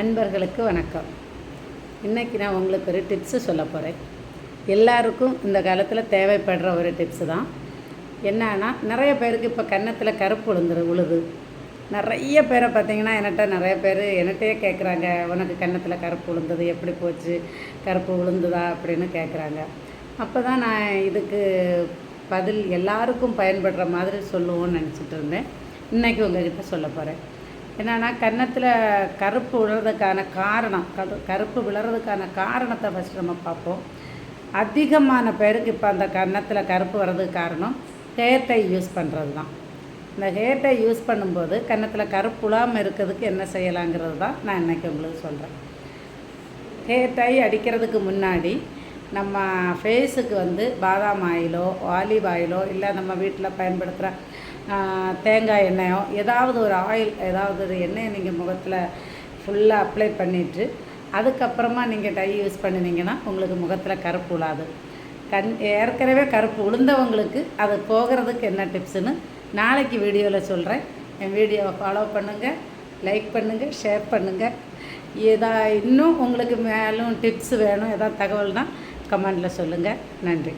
அன்பர்களுக்கு வணக்கம். இன்றைக்கி நான் உங்களுக்கு ஒரு டிப்ஸு சொல்ல போகிறேன் எல்லாருக்கும் இந்த காலத்தில் தேவைப்படுற ஒரு டிப்ஸு தான். என்னன்னா நிறைய பேருக்கு இப்போ கன்னத்தில் கருப்பு விழுந்துரு உழுது. நிறைய பேரை பார்த்தீங்கன்னா என்கிட்ட நிறைய பேர் என்கிட்டயே கேட்குறாங்க உனக்கு கன்னத்தில் கருப்பு விழுந்தது எப்படி போச்சு? கருப்பு விழுந்ததா அப்படின்னு கேட்குறாங்க அப்போ தான் நான் இதுக்கு பதில் எல்லாருக்கும் பயன்படுற மாதிரி சொல்லுவோன்னு நினச்சிட்டு இருந்தேன். இன்றைக்கி உங்ககிட்ட சொல்ல போகிறேன் என்னன்னா கன்னத்தில் கருப்பு விழுறதுக்கான காரணம் கரு கருப்பு விழுறதுக்கான காரணத்தை ஃபஸ்ட் நம்ம பார்ப்போம். அதிகமான பேருக்கு இப்போ அந்த கன்னத்தில் கருப்பு வர்றதுக்கு காரணம் ஹேர் டை யூஸ் பண்ணுறது தான் இந்த ஹேர் டை யூஸ் பண்ணும்போது கன்னத்தில் கருப்பு விழாமல் இருக்கிறதுக்கு என்ன செய்யலாங்கிறது தான் நான் இன்றைக்கி உங்களுக்கு சொல்கிறேன் ஹேர் டை அடிக்கிறதுக்கு முன்னாடி நம்ம ஃபேஸுக்கு வந்து பாதாம் ஆயிலோ ஆலிவ் ஆயிலோ இல்லை நம்ம வீட்டில் பயன்படுத்துகிற தேங்காய் எண்ணெயோ ஏதாவது ஒரு ஆயில் ஏதாவது ஒரு எண்ணெயை நீங்கள் முகத்தில் ஃபுல்லாக அப்ளை பண்ணிவிட்டு அதுக்கப்புறமா நீங்கள் டை யூஸ் பண்ணினீங்கன்னா உங்களுக்கு முகத்தில் கருப்பு விழாது கண் ஏற்கனவே கருப்பு விழுந்தவங்களுக்கு அது போகிறதுக்கு என்ன டிப்ஸுன்னு நாளைக்கு வீடியோவில் சொல்கிறேன் என் வீடியோவை ஃபாலோ பண்ணுங்கள் லைக் பண்ணுங்கள் ஷேர் பண்ணுங்கள் ஏதா இன்னும் உங்களுக்கு மேலும் டிப்ஸ் வேணும் ஏதாவது தகவல்னால் கமெண்டில் சொல்லுங்கள் நன்றி.